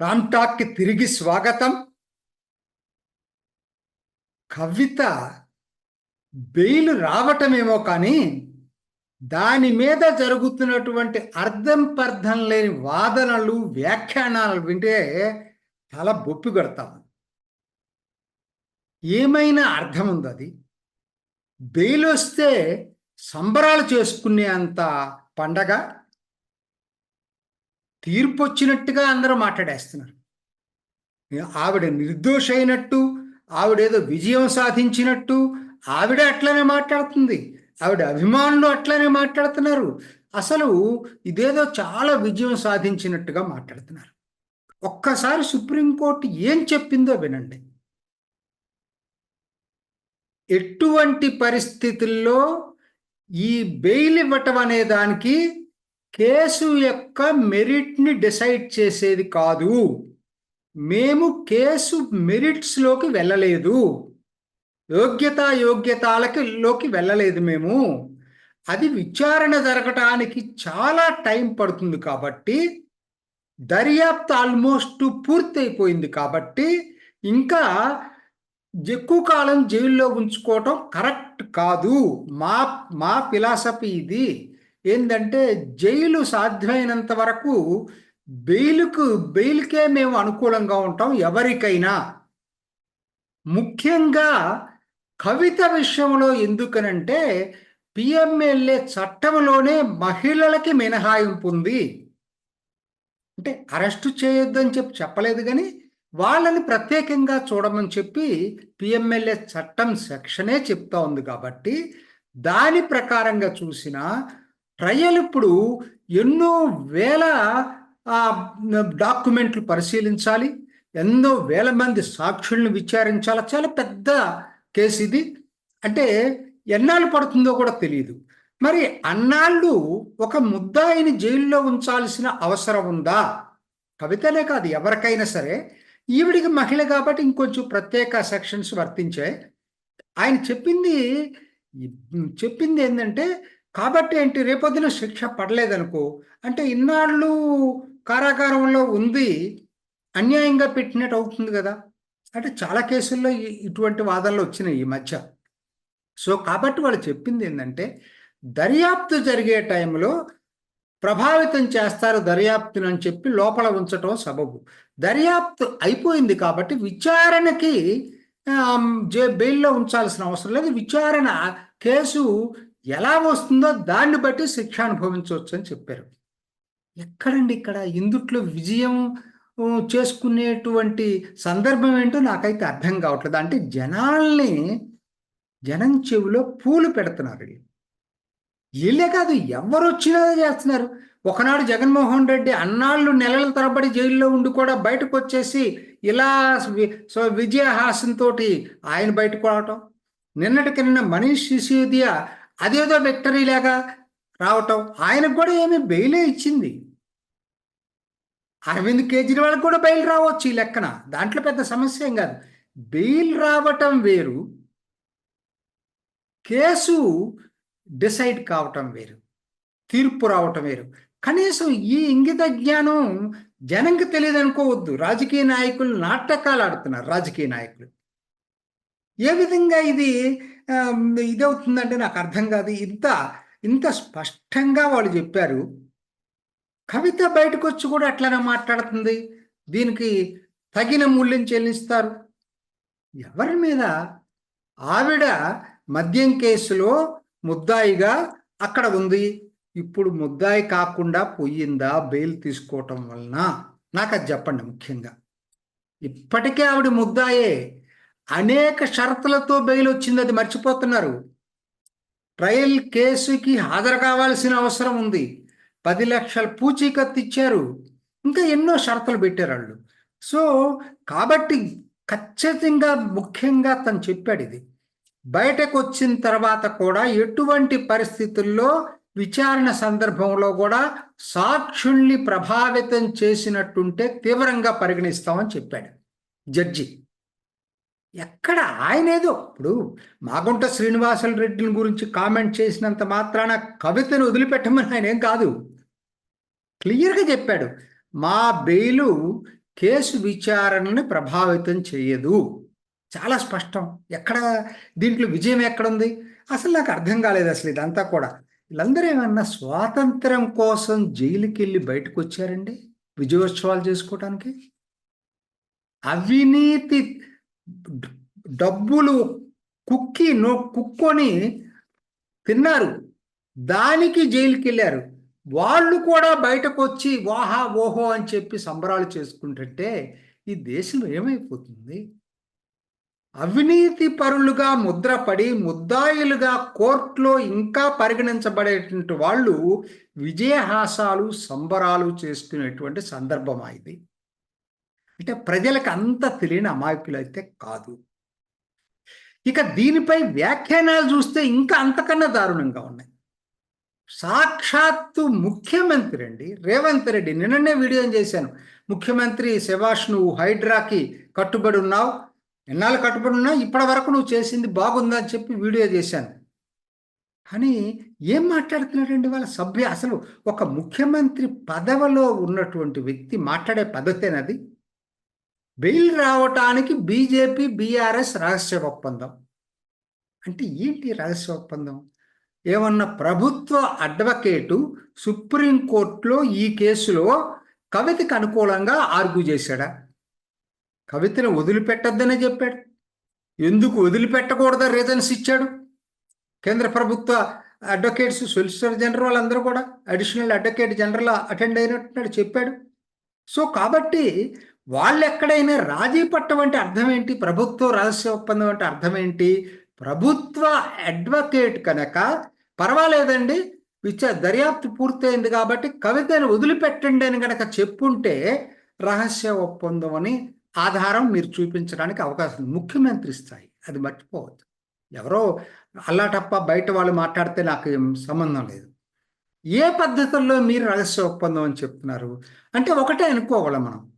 రామ్ టాక్కి తిరిగి స్వాగతం. కవిత బెయిల్ రావటమేమో కానీ దాని మీద జరుగుతున్నటువంటి అర్థం పర్థం లేని వాదనలు వ్యాఖ్యానాలు వింటే చాలా బొప్పి కొడతాం. ఏమైనా అర్థం ఉంది అది బెయిల్ వస్తే సంబరాలు చేసుకునే అంత పండగ తీర్పు వచ్చినట్టుగా అందరూ మాట్లాడేస్తున్నారు. ఆవిడ నిర్దోష అయినట్టు ఆవిడేదో విజయం సాధించినట్టు ఆవిడ అట్లనే మాట్లాడుతుంది. ఆవిడ అభిమానులు అట్లనే మాట్లాడుతున్నారు. అసలు ఇదేదో చాలా విజయం సాధించినట్టుగా మాట్లాడుతున్నారు. ఒక్కసారి సుప్రీంకోర్టు ఏం చెప్పిందో వినండి. ఎటువంటి పరిస్థితుల్లో ఈ బెయిల్ ఇవ్వటం అనే దానికి కేసు యొక్క మెరిట్ని డిసైడ్ చేసేది కాదు. మేము కేసు మెరిట్స్లోకి వెళ్ళలేదు. యోగ్యత యోగ్యతలకి లోకి వెళ్ళలేదు మేము. అది విచారణ జరగటానికి చాలా టైం పడుతుంది కాబట్టి దర్యాప్తు ఆల్మోస్ట్ పూర్తయిపోయింది కాబట్టి ఇంకా ఎక్కువ కాలం జైల్లో ఉంచుకోవటం కరెక్ట్ కాదు. మా మా ఫిలాసఫీ ఇది. ఏంటంటే జైలు సాధ్యమైనంత వరకు బెయిల్కు బెయిల్కే మేము అనుకూలంగా ఉంటాం ఎవరికైనా. ముఖ్యంగా కవిత విషయంలో ఎందుకనంటే పిఎంఎల్ఏ చట్టంలోనే మహిళలకి మినహాయింపు ఉంది. అంటే అరెస్టు చేయొద్దని చెప్పి చెప్పలేదు కానీ వాళ్ళని ప్రత్యేకంగా చూడమని చెప్పి పిఎంఎల్ఏ చట్టం సెక్షనే చెప్తా ఉంది కాబట్టి దాని ప్రకారంగా చూసిన ట్రయల్ ఇప్పుడు ఎన్నో వేల డాక్యుమెంట్లు పరిశీలించాలి ఎన్నో వేల మంది సాక్షులను విచారించాలి. చాలా పెద్ద కేసు ఇది. అంటే ఎన్నాళ్ళు పడుతుందో కూడా తెలియదు మరి అన్నాళ్ళు ఒక ముద్దాయిని జైల్లో ఉంచాల్సిన అవసరం ఉందా? కవితనే కాదు ఎవరికైనా సరే ఈవిడికి మహిళ కాబట్టి ఇంకొంచెం ప్రత్యేక సెక్షన్స్ వర్తించాయి ఆయన చెప్పింది చెప్పింది ఏంటంటే కాబట్టి ఏంటి? రేపొద్దున శిక్ష పడలేదనుకో. అంటే ఇన్నాళ్ళు కారాగారంలో ఉంది అన్యాయంగా పెట్టినట్టు అవుతుంది కదా. అంటే చాలా కేసుల్లో ఇటువంటి వాదనలు వచ్చినాయి ఈ మధ్య. సో కాబట్టి వాళ్ళు చెప్పింది ఏంటంటే దర్యాప్తు జరిగే టైంలో ప్రభావితం చేస్తారు దర్యాప్తును అని చెప్పి లోపల ఉంచటం సబబు. దర్యాప్తు అయిపోయింది కాబట్టి విచారణకి జే బెయిల్లో ఉంచాల్సిన అవసరం లేదు. విచారణ కేసు ఎలా వస్తుందో దాన్ని బట్టి శిక్ష అనుభవించవచ్చు అని చెప్పారు. ఎక్కడండి ఇక్కడ? ఇందుట్లో విజయం చేసుకునేటువంటి సందర్భం ఏంటో నాకైతే అర్థం కావట్లేదు. అంటే జనాల్ని జనం చెవిలో పూలు పెడుతున్నారు వీళ్ళే కాదు ఎవరు వచ్చినా చేస్తున్నారు. ఒకనాడు జగన్మోహన్ రెడ్డి అన్నాళ్ళు నెలల తరబడి జైల్లో ఉండి కూడా బయటకు వచ్చేసి ఇలా సో విజయహాసంతో ఆయన బయటకు రావటం నిన్నటికి నిన్న మనీష్ సిసోదియా అదేదో విక్టరీ లాగా రావటం ఆయనకు కూడా ఏమి బెయిలే ఇచ్చింది. అరవింద్ కేజ్రీవాల్ కూడా బెయిల్ రావచ్చు ఈ లెక్కన దాంట్లో పెద్ద సమస్య ఏం కాదు. బెయిల్ రావటం వేరు. కేసు డిసైడ్ కావటం వేరు తీర్పు రావటం వేరు. కనీసం ఈ ఇంగిత జ్ఞానం జనంకి తెలియదు అనుకోవద్దు రాజకీయ నాయకులు నాటకాలు ఆడుతున్నారు రాజకీయ నాయకులు. ఏ విధంగా ఇది ఇదవుతుందంటే నాకు అర్థం కాదు. ఇంత ఇంత స్పష్టంగా వాళ్ళు చెప్పారు. కవిత బయటకు వచ్చి కూడా అట్లనే మాట్లాడుతుంది. దీనికి తగిన మూల్యం చెల్లిస్తారు. ఎవరి మీద? ఆవిడ మద్యం కేసులో ముద్దాయిగా అక్కడ ఉంది. ఇప్పుడు ముద్దాయి కాకుండా పోయిందా? బెయిల్ తీసుకోవటం వలన. నాకు అది చెప్పండి ముఖ్యంగా. ఇప్పటికే ఆవిడ ముద్దాయే. అనేక షరతులతో బెయిల్ వచ్చింది. అది మర్చిపోతున్నారు. ట్రయల్ కేసుకి హాజరు కావాల్సిన అవసరం ఉంది. పది లక్షల పూచీకత్తు ఇచ్చారు. ఇంకా ఎన్నో షరతులు పెట్టారు వాళ్ళు. సో కాబట్టి ఖచ్చితంగా ముఖ్యంగా తను చెప్పాడు ఇది. బయటకు వచ్చిన తర్వాత కూడా ఎటువంటి పరిస్థితుల్లో విచారణ సందర్భంలో కూడా సాక్షుల్ని ప్రభావితం చేసినట్టుంటే తీవ్రంగా పరిగణిస్తామని చెప్పాడు జడ్జి. ఎక్కడ ఆయనేదో ఇప్పుడు మాగుంట శ్రీనివాసులు రెడ్డిని గురించి కామెంట్ చేసినంత మాత్రాన కవితను వదిలిపెట్టమని ఆయన ఏం కాదు. క్లియర్గా చెప్పాడు మా బెయిలు కేసు విచారణని ప్రభావితం చేయదు. చాలా స్పష్టం. ఎక్కడ దీంట్లో విజయం ఎక్కడుంది? అసలు నాకు అర్థం కాలేదు అసలు ఇదంతా కూడా. వీళ్ళందరూ ఏమన్నా స్వాతంత్రం కోసం జైలుకి వెళ్ళి బయటకు వచ్చారండి విజయోత్సవాలు చేసుకోవటానికి అవినీతి డబ్బులు కుక్కి నో కుక్కొని తిన్నారు. దానికి జైలుకి వెళ్ళారు వాళ్ళు కూడా బయటకు వచ్చి వాహా ఓహో అని చెప్పి సంబరాలు చేసుకుంటుంటే ఈ దేశం ఏమైపోతుంది? అవినీతి పరులుగా ముద్రపడి ముద్దాయిలుగా కోర్టులో ఇంకా పరిగణించబడేటువంటి వాళ్ళు విజయహాసాలు సంబరాలు చేసుకునేటువంటి సందర్భం ఇది. అంటే ప్రజలకు అంత తెలియని అమాయకులైతే అయితే కాదు. ఇక దీనిపై వ్యాఖ్యానాలు చూస్తే ఇంకా అంతకన్నా దారుణంగా ఉన్నాయి. సాక్షాత్తు ముఖ్యమంత్రి అండి రేవంత్ రెడ్డి. నిన్ననే వీడియో చేశాను. ముఖ్యమంత్రి శభాష్ నువ్వు హైడ్రాకి కట్టుబడి ఉన్నావు ఎన్నాళ్ళు కట్టుబడి ఉన్నా ఇప్పటి వరకు నువ్వు చేసింది బాగుందని చెప్పి వీడియో చేశాను. కానీ ఏం మాట్లాడుతున్నాడండి వాళ్ళ సభ్య? అసలు ఒక ముఖ్యమంత్రి పదవిలో ఉన్నటువంటి వ్యక్తి మాట్లాడే పద్ధతేనది బెయిల్ రావటానికి బీజేపీ బీఆర్ఎస్ రహస్య ఒప్పందం. అంటే ఏంటి రహస్య ఒప్పందం? ఏమన్నా ప్రభుత్వ అడ్వకేటు సుప్రీంకోర్టులో ఈ కేసులో కవితకు అనుకూలంగా ఆర్గ్యూ చేశాడా? కవితను వదిలిపెట్టొద్దనే చెప్పాడు. ఎందుకు వదిలిపెట్టకూడదా రీజన్స్ ఇచ్చాడు? కేంద్ర ప్రభుత్వ అడ్వకేట్స్ సొలిసిటర్ జనరల్ అందరూ కూడా అడిషనల్ అడ్వకేట్ జనరల్ అటెండ్ అయినట్టున్నాడు చెప్పాడు. సో కాబట్టి వాళ్ళు ఎక్కడైనా రాజీ పట్టం అంటే అర్థం ఏంటి ప్రభుత్వ రహస్య ఒప్పందం అంటే అర్థం ఏంటి ప్రభుత్వ అడ్వకేట్ కనుక పర్వాలేదండి విచార దర్యాప్తు పూర్తయింది కాబట్టి కవితను వదిలిపెట్టండి అని కనుక చెప్పుంటే రహస్య ఒప్పందం అని ఆధారం మీరు చూపించడానికి అవకాశం ముఖ్యమంత్రి స్థాయి అది మర్చిపోవద్దు. ఎవరో అల్లాటప్ప బయట వాళ్ళు మాట్లాడితే నాకు సంబంధం లేదు. ఏ పద్ధతుల్లో మీరు రహస్య ఒప్పందం అని చెప్తున్నారు? అంటే ఒకటే అనుకోవాలి మనం.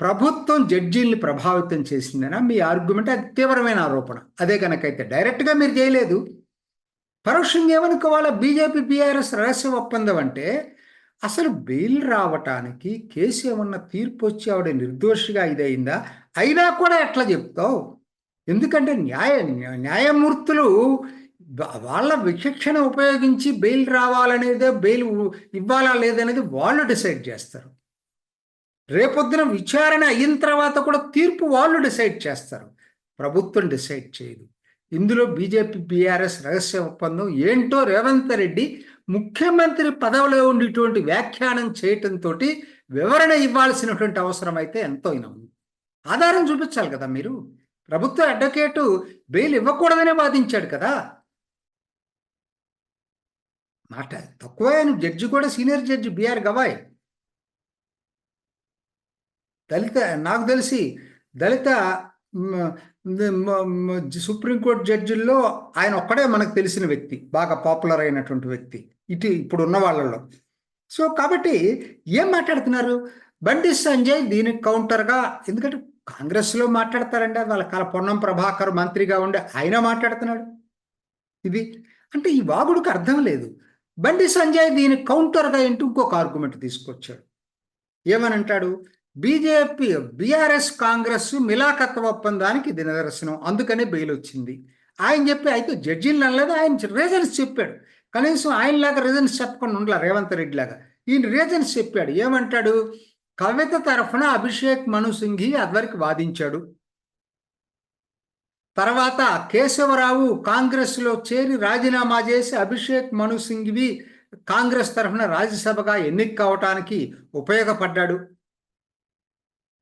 ప్రభుత్వం జడ్జీల్ని ప్రభావితం చేసిందనా? మీ ఆర్గ్యుమెంట్ అది తీవ్రమైన ఆరోపణ. అదే కనుకైతే డైరెక్ట్గా మీరు చేయలేదు. పరోక్షంగా ఏమనుకోవాలా? బీజేపీ బీఆర్ఎస్ రహస్య ఒప్పందం అంటే అసలు బెయిల్ రావటానికి కేసు ఏమన్నా తీర్పు వచ్చి ఆవిడ నిర్దోషిగా ఇదైందా అయినా కూడా ఎట్లా చెప్తావు? ఎందుకంటే న్యాయ న్యాయమూర్తులు వాళ్ళ విచక్షణ ఉపయోగించి బెయిల్ రావాలనేదే బెయిల్ ఇవ్వాలా లేదనేది వాళ్ళు డిసైడ్ చేస్తారు. రేపొద్దున విచారణ అయిన తర్వాత కూడా తీర్పు వాళ్ళు డిసైడ్ చేస్తారు. ప్రభుత్వం డిసైడ్ చేయదు. ఇందులో బీజేపీ బీఆర్ఎస్ రహస్య ఒప్పందం ఏంటో రేవంత్ రెడ్డి ముఖ్యమంత్రి పదవిలో ఉండేటువంటి వ్యాఖ్యానం చేయటంతో వివరణ ఇవ్వాల్సినటువంటి అవసరం అయితే ఎంతో అయినా ఉంది. ఆధారం చూపించాలి కదా మీరు. ప్రభుత్వ అడ్వకేటు బెయిల్ ఇవ్వకూడదనే వాదించాడు కదా. మాట తక్కువ ఆయన జడ్జి కూడా సీనియర్ జడ్జి బిఆర్ గవాయ్. దళిత నాకు తెలిసి దళిత సుప్రీంకోర్టు జడ్జిల్లో ఆయన ఒక్కడే మనకు తెలిసిన వ్యక్తి బాగా పాపులర్ అయినటువంటి వ్యక్తి ఇటు ఇప్పుడు ఉన్న వాళ్ళలో సో కాబట్టి ఏం మాట్లాడుతున్నారు? బండి సంజయ్ దీనికి కౌంటర్గా ఎందుకంటే కాంగ్రెస్లో మాట్లాడతారండి వాళ్ళ కాల పొన్నం ప్రభాకర్ మంత్రిగా ఉండే ఆయన మాట్లాడుతున్నాడు. ఇది అంటే ఈ వాగుడికి అర్థం లేదు. బండి సంజయ్ దీనికి కౌంటర్గా ఏంటి ఇంకొక ఆర్గ్యుమెంట్ తీసుకొచ్చాడు. ఏమని అంటాడు బీజేపీ బీఆర్ఎస్ కాంగ్రెస్ మిలాకత్వ ఒప్పందానికి ఇది నిదర్శనం అందుకనే బెయిల్ వచ్చింది. ఆయన చెప్పి అయితే జడ్జీలు అనలేదు ఆయన రీజన్స్ చెప్పాడు. కనీసం ఆయనలాగా రీజన్స్ చెప్పకుండా ఉండలే రేవంత్ రెడ్డి లాగా ఈయన రీజన్స్ చెప్పాడు. ఏమంటాడు? కవిత తరఫున అభిషేక్ మను సింఘి అదివరకు వాదించాడు. తర్వాత కేశవరావు కాంగ్రెస్లో చేరి రాజీనామా చేసి అభిషేక్ మను సింఘ్వి కాంగ్రెస్ తరఫున రాజ్యసభగా ఎన్నిక కావటానికి ఉపయోగపడ్డాడు.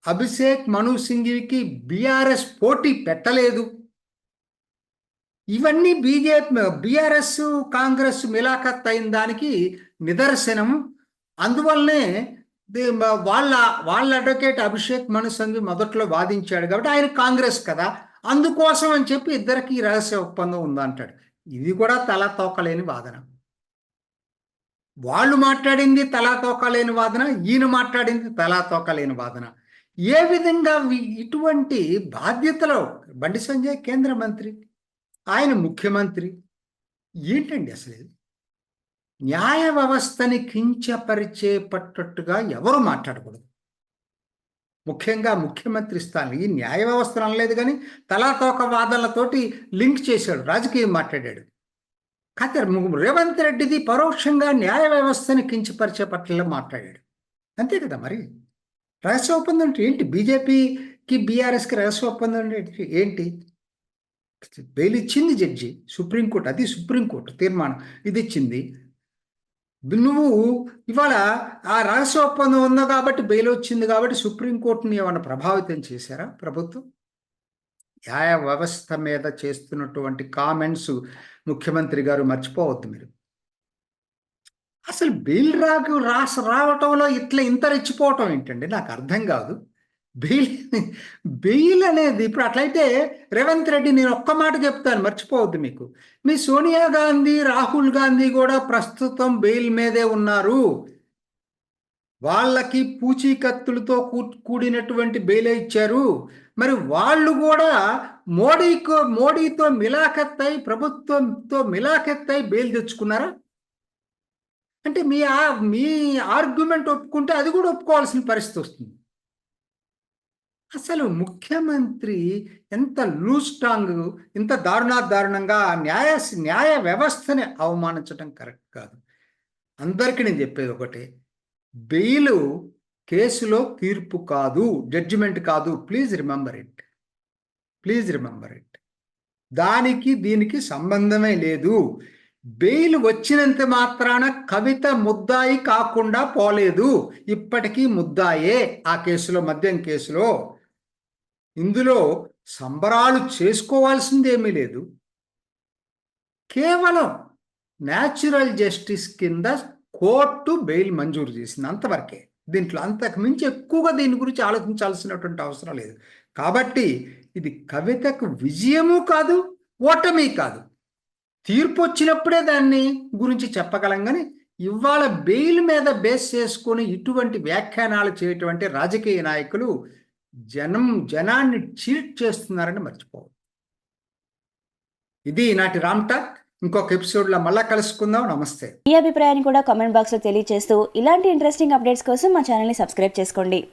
అభిషేక్ మను సింఘ్వికి బీఆర్ఎస్ పోటీ పెట్టలేదు. ఇవన్నీ బీజేపీ బీఆర్ఎస్ కాంగ్రెస్ మిలాఖత్ అయిన దానికి నిదర్శనం. అందువల్లనే వాళ్ళ వాళ్ళ అడ్వకేట్ అభిషేక్ మను సంఘి మొదట్లో వాదించాడు కాబట్టి ఆయన కాంగ్రెస్ కదా. అందుకోసం అని చెప్పి ఇద్దరికి రహస్య ఒప్పందం ఉందంటాడు. ఇది కూడా తల తోకలేని వాదన. వాళ్ళు మాట్లాడింది తలా తోకలేని వాదన ఈయన మాట్లాడింది తలా తోకలేని వాదన. ఏ విధంగా ఇటువంటి బాధ్యతలో బండి సంజయ్ కేంద్ర మంత్రి ఆయన ముఖ్యమంత్రి ఏంటండి అసలు న్యాయ వ్యవస్థని కించపరిచే పట్టట్టుగా ఎవరు మాట్లాడకూడదు? ముఖ్యంగా ముఖ్యమంత్రి స్థానం ఈ న్యాయ వ్యవస్థను అనలేదు కానీ తలాతోక వాదనలతోటి లింక్ చేశాడు రాజకీయం మాట్లాడాడు. కాకపోతే రేవంత్ రెడ్డిది పరోక్షంగా న్యాయ వ్యవస్థని కించపరిచే పట్ల మాట్లాడాడు. అంతే కదా మరి? రహస్య ఒప్పందం అంటే ఏంటి? బీజేపీకి బీఆర్ఎస్కి రహస్య ఒప్పందం అంటే ఏంటి? బెయిల్ ఇచ్చింది జడ్జి సుప్రీంకోర్టు అది సుప్రీంకోర్టు తీర్మానం ఇది ఇచ్చింది. నువ్వు ఇవాళ ఆ రహస్య ఒప్పందం ఉందో కాబట్టి బెయిల్ వచ్చింది కాబట్టి సుప్రీంకోర్టుని ఏమైనా ప్రభావితం చేశారా ప్రభుత్వం? న్యాయ వ్యవస్థ మీద చేస్తున్నటువంటి కామెంట్స్ ముఖ్యమంత్రి గారు మర్చిపోవద్దు మీరు. అసలు బెయిల్ రాకు రాసి రావటంలో ఇట్లా ఇంత రెచ్చిపోవటం ఏంటండి? నాకు అర్థం కాదు. బెయిల్ బెయిల్ అనేది ఇప్పుడు అట్లయితే రేవంత్ రెడ్డి నేను ఒక్క మాట చెప్తాను మర్చిపోవద్దు మీకు. మీ సోనియా గాంధీ రాహుల్ గాంధీ కూడా ప్రస్తుతం బెయిల్ మీదే ఉన్నారు. వాళ్ళకి పూచీకత్తులతో కూడినటువంటి బెయిల్ ఇచ్చారు. మరి వాళ్ళు కూడా మోడీకో మోడీతో మిలాఖత్తై ప్రభుత్వంతో మిలాఖత్తై బెయిల్ తెచ్చుకున్నారా? అంటే మీ ఆ- మీ ఆర్గ్యుమెంట్ ఒప్పుకుంటే అది కూడా ఒప్పుకోవాల్సిన పరిస్థితి వస్తుంది. అసలు ముఖ్యమంత్రి ఎంత లూజ్ టాంగ్ ఇంత దారుణా దారుణంగా న్యాయ న్యాయ వ్యవస్థని అవమానించడం కరెక్ట్ కాదు. అందరికీ నేను చెప్పేది ఒకటే బెయిలు కేసులో తీర్పు కాదు జడ్జిమెంట్ కాదు. Please remember it please remember it దానికి దీనికి సంబంధమే లేదు. బెయిల్ వచ్చినంత మాత్రాన కవిత ముద్దాయి కాకుండా పోలేదు. ఇప్పటికీ ముద్దాయే ఆ కేసులో మద్యం కేసులో. ఇందులో సంబరాలు చేసుకోవాల్సిందేమీ లేదు. కేవలం న్యాచురల్ జస్టిస్ కింద కోర్టు బెయిల్ మంజూరు చేసింది అంతవరకే. దీంట్లో అంతకు మించి ఎక్కువగా దీని గురించి ఆలోచించాల్సినటువంటి అవసరం లేదు. కాబట్టి ఇది కవితకు విజయము కాదు ఓటమి కాదు. తీర్పు వచ్చినప్పుడే దాన్ని గురించి చెప్పగలం కానీ ఇవాళ బెయిల్ మీద బేస్ చేసుకొని ఇటువంటి వ్యాఖ్యానాలు చేయటువంటి రాజకీయ నాయకులు జనం జనాన్ని చీట్ చేస్తున్నారని మర్చిపోవద్దు. ఇది నాటి రామ్ టాక్. ఇంకొక ఎపిసోడ్లో మళ్ళా కలుసుకుందాం. నమస్తే. మీ అభిప్రాయాన్ని కూడా కామెంట్ బాక్స్లో తెలియజేస్తూ ఇలాంటి ఇంట్రెస్టింగ్ అప్డేట్స్ కోసం మా ఛానల్ని సబ్స్క్రైబ్ చేసుకోండి.